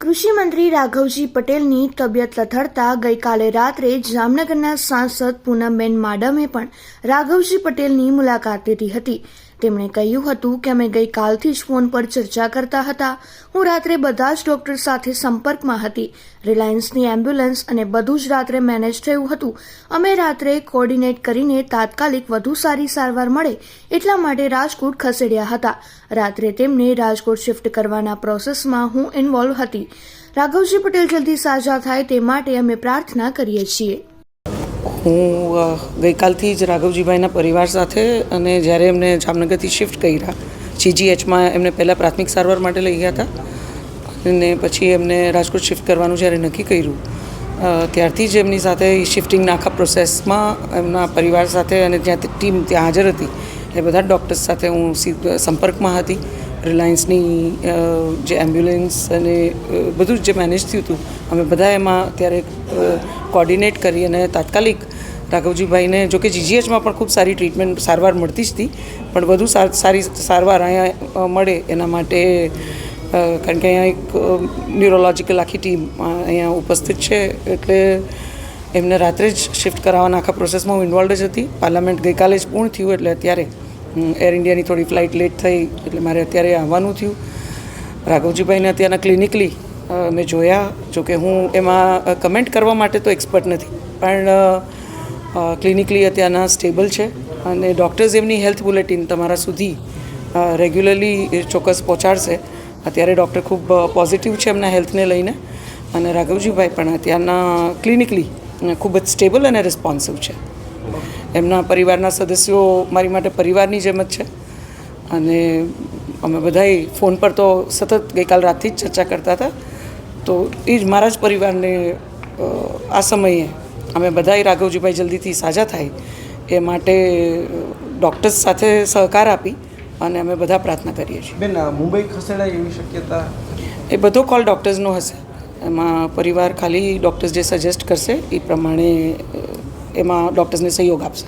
કૃષિ મંત્રી રાઘવજી પટેલની તબિયત લથડતા ગઈકાલે રાત્રે જામનગરના સાંસદ પૂનમબેન માડમે પણ રાઘવજી પટેલની મુલાકાત લીધી હતી. તેમણે કહ્યું હતું કે અમે ગઈકાલથી જ ફોન પર ચર્ચા કરતા હતા. હું રાત્રે બધા જ ડોક્ટર સાથે સંપર્કમાં હતી. રિલાયન્સની એમ્બ્યુલન્સ અને બધું જ રાત્રે મેનેજ થયું હતું. અમે રાત્રે કોર્ડિનેટ કરીને તાત્કાલિક વધુ સારી સારવાર મળે એટલા માટે રાજકોટ ખસેડ્યા હતા. રાત્રે તેમને રાજકોટ શિફ્ટ કરવાના પ્રોસેસમાં હું ઇન્વોલ્વ હતી. રાઘવજી પટેલ જલ્દી સાજા થાય તે માટે અમે પ્રાર્થના કરીએ છીએ. હું ગઈકાલથી જ રાઘવજીભાઈના પરિવાર સાથે અને જ્યારે એમને જામનગરથી શિફ્ટ કર્યા જીજીએચમાં એમને પહેલાં પ્રાથમિક સારવાર માટે લઈ ગયા હતા. અને પછી એમને રાજકોટ શિફ્ટ કરવાનું જ્યારે નક્કી કર્યું ત્યારથી જ એમની સાથે શિફ્ટિંગના આખા પ્રોસેસમાં એમના પરિવાર સાથે અને જ્યાં ટીમ ત્યાં હાજર હતી, એ બધા ડૉક્ટર્સ સાથે હું સંપર્કમાં હતી. રિલાયન્સની જે એમ્બ્યુલન્સ અને બધું જ જે મેનેજ થયું હતું, અમે બધા એમાં ત્યારે કોર્ડિનેટ કરી અને તાત્કાલિક રાઘવજીભાઈને, જો કે જીજીએચમાં પણ ખૂબ સારી ટ્રીટમેન્ટ સારવાર મળતી જ હતી, પણ વધુ સારી સારવાર અહીંયા મળે એના માટે કારણ કે અહીંયા એક ન્યુરોલોજીકલ આખી ટીમ અહીંયા ઉપસ્થિત છે, એટલે એમને રાત્રે જ શિફ્ટ કરાવવાના આખા પ્રોસેસમાં હું ઇન્વોલ્વ જ હતી. પાર્લામેન્ટ ગઈકાલે જ પૂર્ણ થયું, એટલે અત્યારે એર ઇન્ડિયાની થોડી ફ્લાઇટ લેટ થઈ એટલે મારે અત્યારે આવવાનું થયું. રાઘવજીભાઈને અત્યારના ક્લિનિકલી મેં જોયા. જોકે હું એમાં કમેન્ટ કરવા માટે તો એક્સપર્ટ નથી. પણ ક્લિનિકલી અત્યારના સ્ટેબલ છે. અને ડૉક્ટર્સ એમની હેલ્થ બુલેટિન તમારા સુધી રેગ્યુલરલી ચોક્કસ પહોંચાડશે. અત્યારે ડૉક્ટર ખૂબ પોઝિટિવ છે એમના હેલ્થને લઈને. અને રાઘવજીભાઈ પણ અત્યારના ક્લિનિકલી ખૂબ જ સ્ટેબલ અને રિસ્પોન્સિવ છે. એમના પરિવારના સદસ્યો મારી માટે પરિવારની જેમ જ છે. અને અમે બધાએ ફોન પર તો સતત ગઈકાલ રાતથી જ ચર્ચા કરતા હતા. તો એ જ મારા જ પરિવારને આ સમયે અમે બધાએ રાઘવજીભાઈ જલ્દીથી સાજા થાય એ માટે ડૉક્ટર્સ સાથે સહકાર આપી અને અમે બધા પ્રાર્થના કરીએ છીએ. બેન મુંબઈ ખસેડાય એવી શક્યતા? એ બધો કોલ ડૉક્ટર્સનો હશે. એમાં પરિવાર ખાલી ડૉક્ટર્સ જે સજેસ્ટ કરશે એ પ્રમાણે એમાં ડૉક્ટર્સને સહયોગ આપશે.